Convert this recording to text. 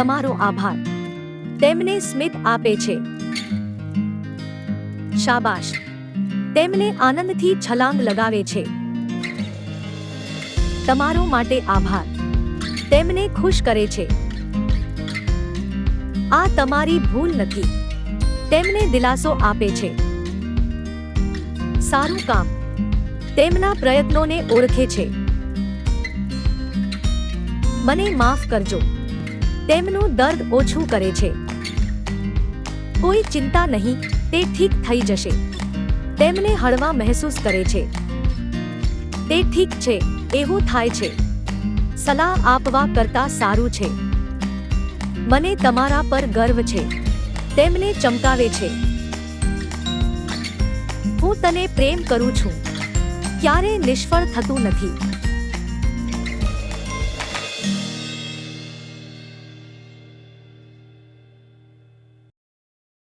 તમારો આભાર. તેમને સ્મિત આપે છે. શાબાશ. તેમને આનંદથી છલાંગ લગાવે છે. તમારો માટે આભાર. તેમને ખુશ કરે છે. આ તમારી ભૂલ નથી. તેમને દિલાસો આપે છે. સારું કામ. તેમના પ્રયત્નોને ઓળખે છે. મને માફ કરજો. તેમનું દર્દ ઓછું કરે છે. કોઈ ચિંતા નહીં, તે ઠીક થઈ જશે. તેમને હળવા મહેસૂસ કરે છે. તે ઠીક છે, એવું થાય છે. સલાહ આપવા કરતા સારું છે. મને તમારા પર ગર્વ છે. તેમને ચમકાવે છે. હું તને પ્રેમ કરું છું. ક્યારે નિષ્ફળ થતું નથી.